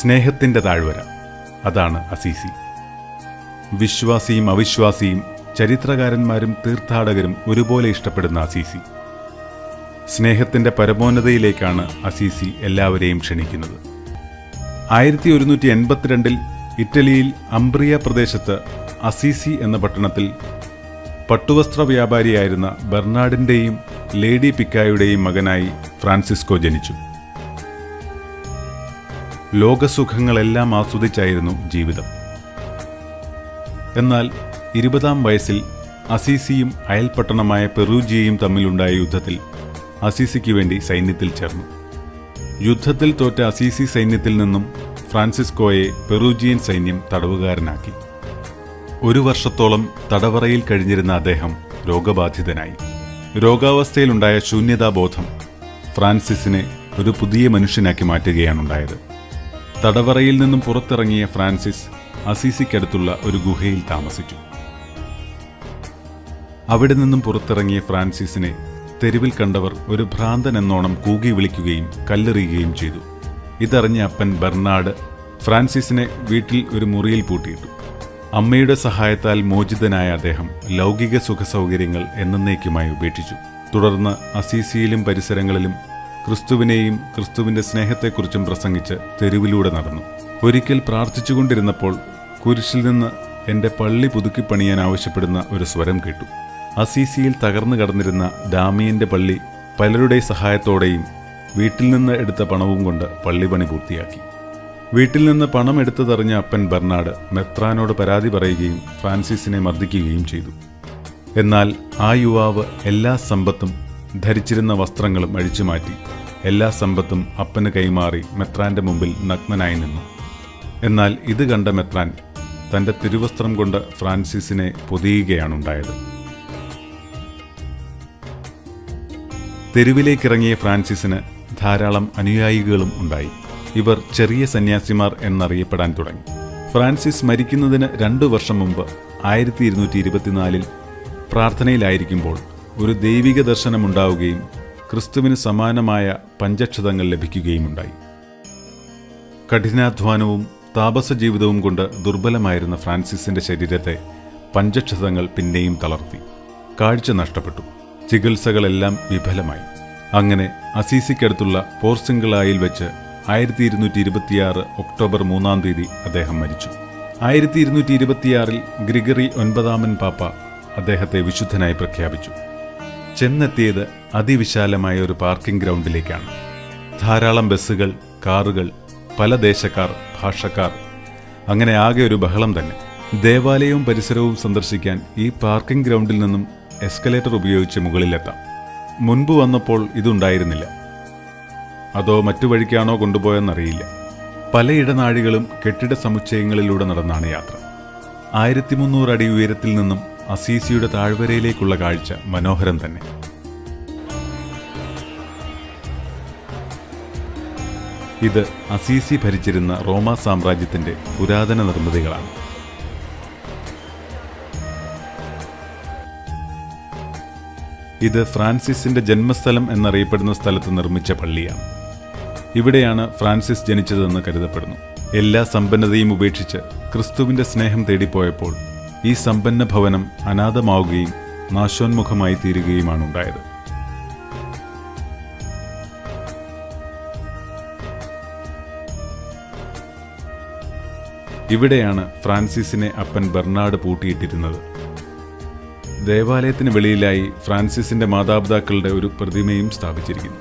സ്നേഹത്തിന്റെ താഴ്വര. അതാണ് അസീസി. വിശ്വാസിയും അവിശ്വാസിയും ചരിത്രകാരന്മാരും തീർത്ഥാടകരും ഒരുപോലെ ഇഷ്ടപ്പെടുന്ന അസീസി. സ്നേഹത്തിന്റെ പരമോന്നതയിലേക്കാണ് അസീസി എല്ലാവരെയും ക്ഷണിക്കുന്നത്. ആയിരത്തി ഒരുന്നൂറ്റി എൺപത്തിരണ്ടിൽ ഇറ്റലിയിൽ അംബ്രിയ പ്രദേശത്ത് അസീസി എന്ന പട്ടണത്തിൽ പട്ടുവസ്ത്ര വ്യാപാരിയായിരുന്ന ബെർണാഡിന്റെയും ലേഡി പിക്കായുടെയും മകനായി ഫ്രാൻസിസ്കോ ജനിച്ചു. ലോകസുഖങ്ങളെല്ലാം ആസ്വദിച്ചായിരുന്നു ജീവിതം. എന്നാൽ ഇരുപതാം വയസ്സിൽ അസീസിയും അയൽപട്ടണമായ പെറൂജിയയും തമ്മിലുണ്ടായ യുദ്ധത്തിൽ അസീസിക്ക് വേണ്ടി സൈന്യത്തിൽ ചേർന്നു. യുദ്ധത്തിൽ തോറ്റ അസീസി സൈന്യത്തിൽ നിന്നും ഫ്രാൻസിസ്കോയെ പെറൂജിയൻ സൈന്യം തടവുകാരനാക്കി. ഒരു വർഷത്തോളം തടവറയിൽ കഴിഞ്ഞിരുന്ന അദ്ദേഹം രോഗബാധിതനായി. രോഗാവസ്ഥയിലുണ്ടായ ശൂന്യതാബോധം ഫ്രാൻസിസിനെ ഒരു പുതിയ മനുഷ്യനാക്കി മാറ്റുകയാണുണ്ടായത്. തടവറയിൽ നിന്നും പുറത്തിറങ്ങിയ ഫ്രാൻസിസ് അസീസിക്കടുത്തുള്ള ഒരു ഗുഹയിൽ താമസിച്ചു. അവിടെ നിന്നും പുറത്തിറങ്ങിയ ഫ്രാൻസിസിനെ തെരുവിൽ കണ്ടവർ ഒരു ഭ്രാന്തൻ എന്നോണം കൂകി വിളിക്കുകയും കല്ലെറിയുകയും ചെയ്തു. ഇതറിഞ്ഞ അപ്പൻ ബെർണാഡ് ഫ്രാൻസിസിനെ വീട്ടിൽ ഒരു മുറിയിൽ പൂട്ടിയിട്ടു. അമ്മയുടെ സഹായത്താൽ മോചിതനായ അദ്ദേഹം ലൗകിക സുഖസൗകര്യങ്ങൾ എന്നേക്കുമായി ഉപേക്ഷിച്ചു. തുടർന്ന് അസീസിയിലും പരിസരങ്ങളിലും ക്രിസ്തുവിനെയും ക്രിസ്തുവിന്റെ സ്നേഹത്തെക്കുറിച്ചും പ്രസംഗിച്ച് തെരുവിലൂടെ നടന്നു. ഒരിക്കൽ പ്രാർത്ഥിച്ചുകൊണ്ടിരുന്നപ്പോൾ കുരിശിൽ നിന്ന് എന്റെ പള്ളി പുതുക്കിപ്പണിയാൻ ആവശ്യപ്പെടുന്ന ഒരു സ്വരം കേട്ടു. അസീസിയിൽ തകർന്നു കടന്നിരുന്ന ഡാമിയന്റെ പള്ളി പലരുടെ സഹായത്തോടെയും വീട്ടിൽ നിന്ന് എടുത്ത പണവും കൊണ്ട് പള്ളി പണി പൂർത്തിയാക്കി. വീട്ടിൽ നിന്ന് പണം എടുത്തതറിഞ്ഞ അപ്പൻ ബെർണാഡ് മെത്രാനോട് പരാതി പറയുകയും ഫ്രാൻസിസിനെ മർദ്ദിക്കുകയും ചെയ്തു. എന്നാൽ ആ യുവാവ് എല്ലാ സമ്പത്തും ധരിച്ചിരുന്ന വസ്ത്രങ്ങളും അഴിച്ചുമാറ്റി എല്ലാ സമ്പത്തും അപ്പന് കൈമാറി മെത്രാന്റെ മുമ്പിൽ നഗ്നനായി നിന്നു. എന്നാൽ ഇത് കണ്ട മെത്രാൻ തന്റെ തിരുവസ്ത്രം കൊണ്ട് ഫ്രാൻസിസിനെ പൊതിയുകയാണുണ്ടായത്. തെരുവിലേക്കിറങ്ങിയ ഫ്രാൻസിസിന് ധാരാളം അനുയായികളും ഉണ്ടായി. ഇവർ ചെറിയ സന്യാസിമാർ എന്നറിയപ്പെടാൻ തുടങ്ങി. ഫ്രാൻസിസ് മരിക്കുന്നതിന് രണ്ടു വർഷം മുമ്പ് ആയിരത്തി ഇരുന്നൂറ്റി ഇരുപത്തിനാലിൽ പ്രാർത്ഥനയിലായിരിക്കുമ്പോൾ ഒരു ദൈവിക ദർശനമുണ്ടാവുകയും ക്രിസ്തുവിന് സമാനമായ പഞ്ചക്ഷതങ്ങൾ ലഭിക്കുകയുമുണ്ടായി. കഠിനാധ്വാനവും താപസ ജീവിതവും കൊണ്ട് ദുർബലമായിരുന്ന ഫ്രാൻസിസിന്റെ ശരീരത്തെ പഞ്ചക്ഷതങ്ങൾ പിന്നെയും തളർത്തി. കാഴ്ച നഷ്ടപ്പെട്ടു. ചികിത്സകളെല്ലാം വിഫലമായി. അങ്ങനെ അസീസിക്കടുത്തുള്ള പോർസിംഗിളായിൽ വെച്ച് ആയിരത്തി ഇരുന്നൂറ്റി ഇരുപത്തിയാറ് ഒക്ടോബർ മൂന്നാം തീയതി അദ്ദേഹം മരിച്ചു. ആയിരത്തി ഇരുന്നൂറ്റി ഇരുപത്തിയാറിൽ ഗ്രിഗറി ഒൻപതാമൻ പാപ്പ അദ്ദേഹത്തെ വിശുദ്ധനായി പ്രഖ്യാപിച്ചു. ചെന്നെത്തിയത് അതിവിശാലമായ ഒരു പാർക്കിംഗ് ഗ്രൗണ്ടിലേക്കാണ്. ധാരാളം ബസ്സുകൾ കാറുകൾ പല ദേശക്കാർ ഭാഷക്കാർ. അങ്ങനെ ആകെ ഒരു ബഹളം തന്നെ. ദേവാലയവും പരിസരവും സന്ദർശിക്കാൻ ഈ പാർക്കിംഗ് ഗ്രൗണ്ടിൽ നിന്നും എസ്കലേറ്റർ ഉപയോഗിച്ച് മുകളിലെത്താം. മുൻപ് വന്നപ്പോൾ ഇതുണ്ടായിരുന്നില്ല. അതോ മറ്റു വഴിക്കാണോ കൊണ്ടുപോയെന്നറിയില്ല. പല ഇടനാഴികളും കെട്ടിട സമുച്ചയങ്ങളിലൂടെ നടന്നാണ് യാത്ര. ആയിരത്തി മുന്നൂറ് അടി ഉയരത്തിൽ നിന്നും അസീസിയുടെ താഴ്വരയിലേക്കുള്ള കാഴ്ച മനോഹരം തന്നെ. ഇത് അസീസി ഭരിച്ചിരുന്ന റോമ സാമ്രാജ്യത്തിന്റെ പുരാതന നിർമ്മിതികളാണ്. ഇത് ഫ്രാൻസിസിന്റെ ജന്മസ്ഥലം എന്നറിയപ്പെടുന്ന സ്ഥലത്ത് നിർമ്മിച്ച പള്ളിയാണ്. ഇവിടെയാണ് ഫ്രാൻസിസ് ജനിച്ചതെന്ന് കരുതപ്പെടുന്നു. എല്ലാ സമ്പന്നതയും ഉപേക്ഷിച്ച് ക്രിസ്തുവിന്റെ സ്നേഹം തേടിപ്പോയപ്പോൾ ഈ സമ്പന്ന ഭവനം അനാഥമാവുകയും നാശോന്മുഖമായി തീരുകയുമാണ് ഉണ്ടായത് ഇവിടെയാണ് ഫ്രാൻസിസിനെ അപ്പൻ ബെർണാഡ് പൂട്ടിയിട്ടിരുന്നത്. ദേവാലയത്തിന് വെളിയിലായി ഫ്രാൻസിസിന്റെ മാതാപിതാക്കളുടെ ഒരു പ്രതിമയും സ്ഥാപിച്ചിരിക്കുന്നു.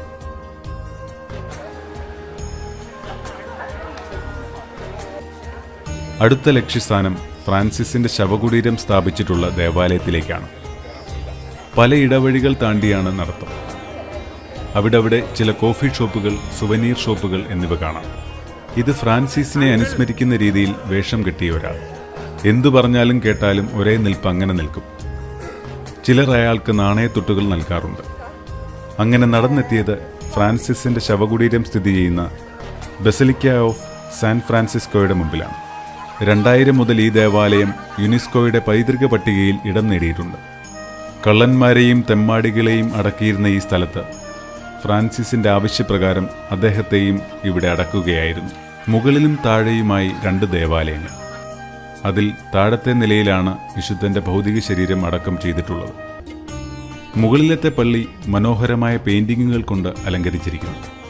അടുത്ത ലക്ഷ്യസ്ഥാനം ഫ്രാൻസിസിന്റെ ശവകുടീരം സ്ഥാപിച്ചിട്ടുള്ള ദേവാലയത്തിലേക്കാണ്. പല ഇടവഴികൾ താണ്ടിയാണ് നടത്തം. അവിടവിടെ ചില കോഫി ഷോപ്പുകൾ സുവനീർ ഷോപ്പുകൾ എന്നിവ കാണാം. ഇത് ഫ്രാൻസിസിനെ അനുസ്മരിക്കുന്ന രീതിയിൽ വേഷം കെട്ടിയ ഒരാൾ. എന്തു പറഞ്ഞാലും കേട്ടാലും ഒരേ നിൽപ്പ് അങ്ങനെ നിൽക്കും. ചിലർ അയാൾക്ക് നാണയത്തുട്ടുകൾ നൽകാറുണ്ട്. അങ്ങനെ നടന്നെത്തിയത് ഫ്രാൻസിസിന്റെ ശവകുടീരം സ്ഥിതി ചെയ്യുന്ന ബസലിക്ക ഓഫ് സാൻ ഫ്രാൻസിസ്കോയുടെ മുമ്പിലാണ്. രണ്ടായിരം മുതൽ ഈ ദേവാലയം യുനെസ്കോയുടെ പൈതൃക പട്ടികയിൽ ഇടം നേടിയിട്ടുണ്ട്. കള്ളന്മാരെയും തെമ്മാടികളെയും അടക്കിയിരുന്ന ഈ സ്ഥലത്ത് ഫ്രാൻസിസിന്റെ ആവശ്യപ്രകാരം അദ്ദേഹത്തെയും ഇവിടെ അടക്കുകയായിരുന്നു. മുകളിലും താഴെയുമായി രണ്ട് ദേവാലയങ്ങൾ. അതിൽ താഴത്തെ നിലയിലാണ് വിശുദ്ധന്റെ ഭൗതിക ശരീരം അടക്കം ചെയ്തിട്ടുള്ളത്. മുകളിലത്തെ പള്ളി മനോഹരമായ പെയിന്റിങ്ങുകൾ കൊണ്ട് അലങ്കരിച്ചിരിക്കുന്നു.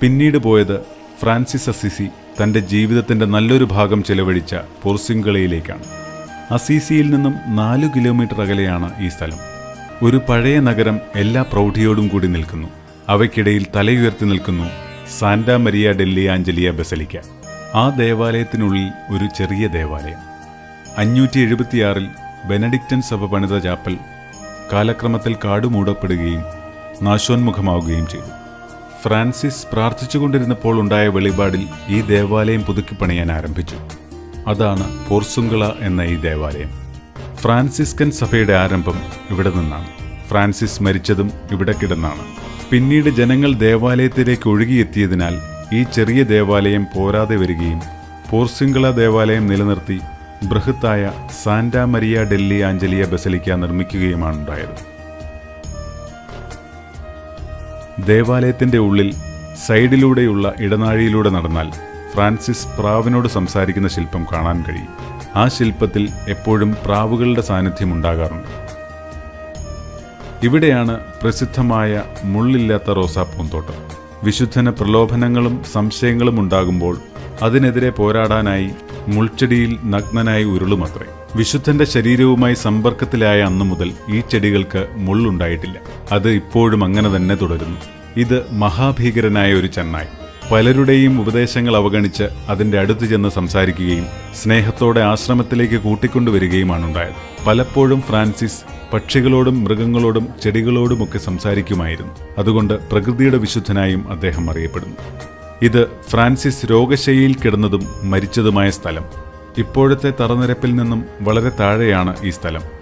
പിന്നീട് പോയത് ഫ്രാൻസിസ് അസിസി തന്റെ ജീവിതത്തിന്റെ നല്ലൊരു ഭാഗം ചെലവഴിച്ച പോർസിംഗളയിലേക്കാണ്. അസിസിയിൽ നിന്നും നാല് കിലോമീറ്റർ അകലെയാണ് ഈ സ്ഥലം. ഒരു പഴയ നഗരം എല്ലാ പ്രൗഢിയോടും കൂടി നിൽക്കുന്നു. അവയ്ക്കിടയിൽ തലയുയർത്തി നിൽക്കുന്നു Santa Maria Delle Angeli basilica. ആ ദേവാലയത്തിനുള്ളിൽ ഒരു ചെറിയ ദേവാലയം. അഞ്ഞൂറ്റി എഴുപത്തിയാറിൽ ബെനഡിക്റ്റൻ സഭ പണിത ചാപ്പൽ കാലക്രമത്തിൽ കാടുമൂടപ്പെടുകയും നാശോന്മുഖമാവുകയും ചെയ്തു. ഫ്രാൻസിസ് പ്രാർത്ഥിച്ചുകൊണ്ടിരുന്നപ്പോൾ ഉണ്ടായ വെളിപാടിൽ ഈ ദേവാലയം പുതുക്കിപ്പണിയാൻ ആരംഭിച്ചു. അതാണ് പോർസുങ്കള എന്ന ഈ ദേവാലയം. ഫ്രാൻസിസ്കൻ സഭയുടെ ആരംഭം ഇവിടെ നിന്നാണ്. ഫ്രാൻസിസ് മരിച്ചതും ഇവിടെ കിടന്നാണ്. പിന്നീട് ജനങ്ങൾ ദേവാലയത്തിലേക്ക് ഒഴുകിയെത്തിയതിനാൽ ഈ ചെറിയ ദേവാലയം പോരാതെ വരികയും പോർസിംഗള ദേവാലയം നിലനിർത്തി ബൃഹത്തായ Santa Maria Delle Angeli basilica നിർമ്മിക്കുകയുമാണ് ഉണ്ടായത് ദേവാലയത്തിന്റെ ഉള്ളിൽ സൈഡിലൂടെയുള്ള ഇടനാഴിയിലൂടെ നടന്നാൽ ഫ്രാൻസിസ് പ്രാവിനോട് സംസാരിക്കുന്ന ശില്പം കാണാൻ കഴിയും. ആ ശില്പത്തിൽ എപ്പോഴും പ്രാവുകളുടെ സാന്നിധ്യം ഉണ്ടാകാറുണ്ട്. ഇവിടെയാണ് പ്രസിദ്ധമായ മുള്ളില്ലാത്ത റോസാ പൂന്തോട്ടം. വിശുദ്ധന പ്രലോഭനങ്ങളും സംശയങ്ങളും ഉണ്ടാകുമ്പോൾ അതിനെതിരെ പോരാടാനായി മുൾച്ചെടിയിൽ നഗ്നനായി ഉരുളുമത്രേ. വിശുദ്ധന്റെ ശരീരവുമായി സമ്പർക്കത്തിലായ അന്നു മുതൽ ഈ ചെടികൾക്ക് മുള്ളുണ്ടായിട്ടില്ല. അത് ഇപ്പോഴും അങ്ങനെ തന്നെ തുടരുന്നു. ഇത് മഹാഭീകരനായ ഒരു ചെന്നായി. പലരുടെയും ഉപദേശങ്ങൾ അവഗണിച്ച് അതിന്റെ അടുത്ത് ചെന്ന് സംസാരിക്കുകയും സ്നേഹത്തോടെ ആശ്രമത്തിലേക്ക് കൂട്ടിക്കൊണ്ടുവരികയുമാണ് ഉണ്ടായത് പലപ്പോഴും ഫ്രാൻസിസ് പക്ഷികളോടും മൃഗങ്ങളോടും ചെടികളോടുമൊക്കെ സംസാരിക്കുമായിരുന്നു. അതുകൊണ്ട് പ്രകൃതിയുടെ വിശുദ്ധനായും അദ്ദേഹം അറിയപ്പെടുന്നു. ഇത് ഫ്രാൻസിസ് രോഗശൈലിയിൽ കിടന്നതും മരിച്ചതുമായ സ്ഥലം. ഇപ്പോഴത്തെ തറനിരപ്പിൽ നിന്നും വളരെ താഴെയാണ് ഈ സ്ഥലം.